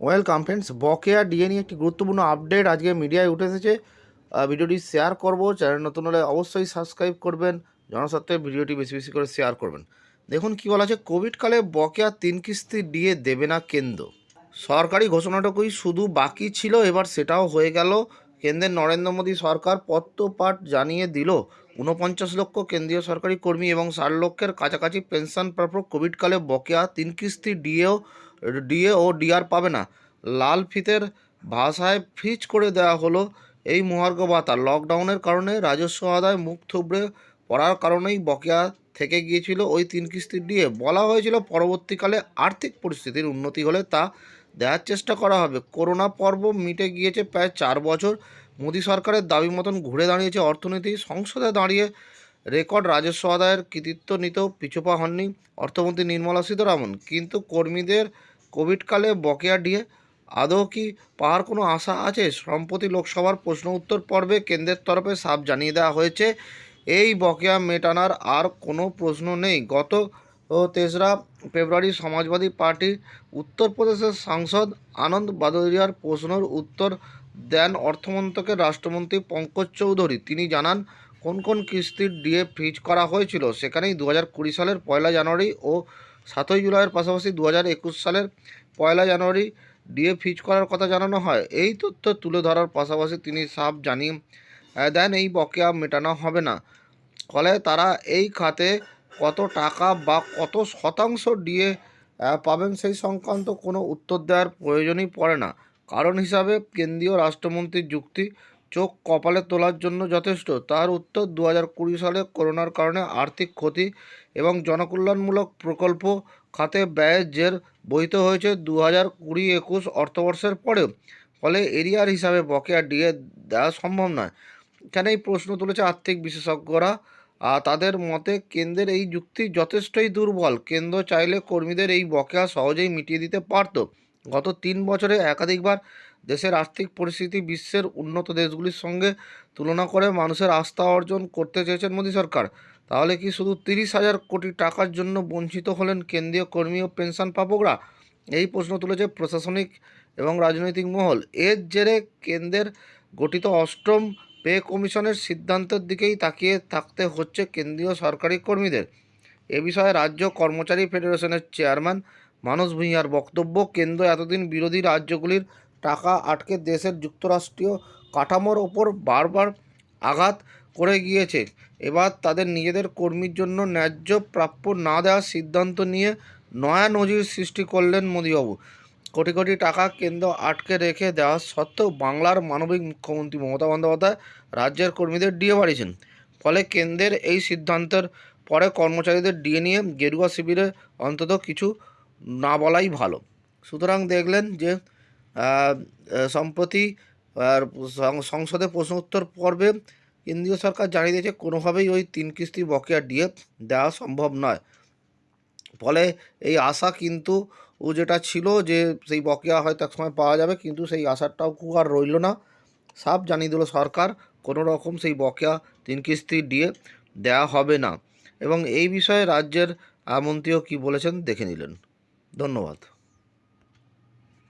Welcome friends বকেয়া DA নিয়ে একটি গুরুত্বপূর্ণ আপডেট আজকে মিডিয়ায় উঠে এসেছে। ভিডিওটি শেয়ার করব চ্যানেল নতুন হলে অবশ্যই সাবস্ক্রাইব করবেন, জনস্বার্থে ভিডিওটি বেশি বেশি করে শেয়ার করবেন। দেখুন কী বলা আছে কোভিডকালে বকেয়া তিন কিস্তি ডিএ দেবে না কেন্দ্র। সরকারি ঘোষণাটুকুই শুধু বাকি ছিল, এবার সেটাও হয়ে গেল। কেন্দ্রের নরেন্দ্র মোদী সরকার পত্রপাঠ জানিয়ে দিল, ঊনপঞ্চাশ লক্ষ কেন্দ্রীয় সরকারি কর্মী এবং ষাট লক্ষের কাছাকাছি পেনশন প্রাপক কোভিডকালে বকেয়া তিন কিস্তি ডিএও ডিএ ও ডিআর পাবে না। লাল ফিতের ভাষায় ফ্রিজ করে দেওয়া হলো এই মহার্ঘ ভাতা। লকডাউনের কারণে রাজস্ব আদায় মুখ থুবড়ে পড়ার কারণেই বকেয়া থেকে গিয়েছিল ওই তিন কিস্তির ডিএ। বলা হয়েছিল পরবর্তীকালে আর্থিক পরিস্থিতির উন্নতি হলে তা দেওয়ার চেষ্টা করা হবে। করোনা পর্ব মিটে গিয়েছে প্রায় চার বছর। মোদী সরকারের দাবি মতন ঘুরে দাঁড়িয়েছে অর্থনীতি। সংসদে দাঁড়িয়ে রেকর্ড রাজস্ব আদায়ের কৃতিত্ব নিতেও পিছুপা হননি অর্থমন্ত্রী নির্মলা সীতারামন। কিন্তু কর্মীদের কোভিডকালে বকেয়া ডিএ আদৌ কি পাওয়ার কোনো আশা আছে? সম্প্রতি লোকসভার প্রশ্ন উত্তর পর্বে কেন্দ্রের তরফে সাফ জানিয়ে দেওয়া হয়েছে, এই বকেয়া মেটানোর আর কোনো প্রশ্ন নেই। গত ও তেসরা ফেব্রুয়ারি সমাজবাদী পার্টির উত্তরপ্রদেশের সাংসদ আনন্দ বাদরিয়ার প্রশ্নের উত্তর দেন অর্থমন্ত্রকের রাষ্ট্রমন্ত্রী পঙ্কজ চৌধুরী। তিনি জানান, কোন কোন কিস্তির ডিএ ফ্রিজ করা হয়েছিল? সেখানেই দু হাজার কুড়ি সালের পয়লা জানুয়ারি ও সাতই জুলাইয়ের পাশাপাশি দু হাজার একুশ সালের পয়লা জানুয়ারি ডিএ ফ্রিজ করার কথা জানানো হয়। এই তথ্য তুলে ধরার পাশাপাশি তিনি সাফ জানিয়ে দেন, এই বকেয়া মেটানো হবে না। ফলে তারা এই খাতে কত টাকা বা কত শতাংশ ডিএ পাবেন সেই সংক্রান্ত কোনো উত্তর দেওয়ার প্রয়োজনই পড়ে না। কারণ হিসাবে কেন্দ্রীয় রাষ্ট্রমন্ত্রীর যুক্তি, চোখ কপালে তোলার জন্য যথেষ্ট। তার উত্তর দু কুড়ি সালে করোনার কারণে আর্থিক ক্ষতি এবং জনকল্যাণমূলক প্রকল্প খাতে ব্যয়ের জের বহিত হয়েছে দু হাজার কুড়ি একুশ অর্থবর্ষের পরেও। ফলে এরিয়ার হিসাবে বকেয়া ডিএ দেওয়া সম্ভব নয়। এখানে এই প্রশ্ন তুলেছে আর্থিক বিশেষজ্ঞরা। তাদের মতে কেন্দ্রের এই যুক্তি যথেষ্টই দুর্বল। কেন্দ্র চাইলে কর্মীদের এই বকেয়া সহজেই মিটিয়ে দিতে পারত। গত তিন বছরে একাধিকবার দেশের আর্থিক পরিস্থিতি বিশ্বের উন্নত দেশগুলির সঙ্গে তুলনা করে মানুষের আস্থা অর্জন করতে চেয়েছেন মোদী সরকার। তাহলে কি শুধু তিরিশ হাজার কোটি টাকার জন্য বঞ্চিত হলেন কেন্দ্রীয় কর্মী ও পেনশন প্রাপকরা এই প্রশ্ন তুলেছে প্রশাসনিক এবং রাজনৈতিক মহল। এর জেরে কেন্দ্রের গঠিত অষ্টম পে কমিশনের সিদ্ধান্তের দিকেই তাকিয়ে থাকতে হচ্ছে কেন্দ্রীয় সরকারি কর্মীদের। এ বিষয়ে রাজ্য কর্মচারী ফেডারেশনের চেয়ারম্যান মানস ভূঁইয়ার বক্তব্য, কেন্দ্র এতদিন বিরোধী রাজ্যগুলির টাকা আটকে দেশের যুক্তরাষ্ট্রীয় কাঠামোর ওপর বারবার আঘাত করে গিয়েছে। এবার তাদের নিজেদের কর্মীর জন্য ন্যায্য প্রাপ্য না দেওয়ার সিদ্ধান্ত নিয়ে নয়া নজির সৃষ্টি করলেন মোদীবাবু। কোটি কোটি টাকা কেন্দ্র আটকে রেখে দেওয়া সত্ত্বেও বাংলার মানবিক মুখ্যমন্ত্রী মমতা বন্দ্যোপাধ্যায় রাজ্যের কর্মীদের ডিএ বাড়িয়েছেন। ফলে কেন্দ্রের এই সিদ্ধান্তের পরে কর্মচারীদের ডিএ নিয়ে গেরুয়া শিবিরে অন্তত কিছু না বলাই ভালো। সুতরাং দেখলেন যে সম্প্রতি সংসদে প্রশ্ন উত্তর পর্বে কেন্দ্রীয় সরকার জানিয়ে দিয়েছে, কোনোভাবেই ওই তিন কিস্তি বকেয়া ডিএ দেওয়া সম্ভব নয়। ফলে এই আশা কিন্তু ও যেটা ছিল যে সেই বকেয়া হয়তো এক সময় পাওয়া যাবে, কিন্তু সেই আশাটাও খুব আর রইল না। সাফ জানিয়ে দিল সরকার, কোনো রকম সেই বকেয়া তিন কিস্তি দিয়ে দেয়া হবে না। এবং এই বিষয়ে রাজ্যের মন্ত্রীও কী বলেছেন, দেখে নিলেন। ধন্যবাদ।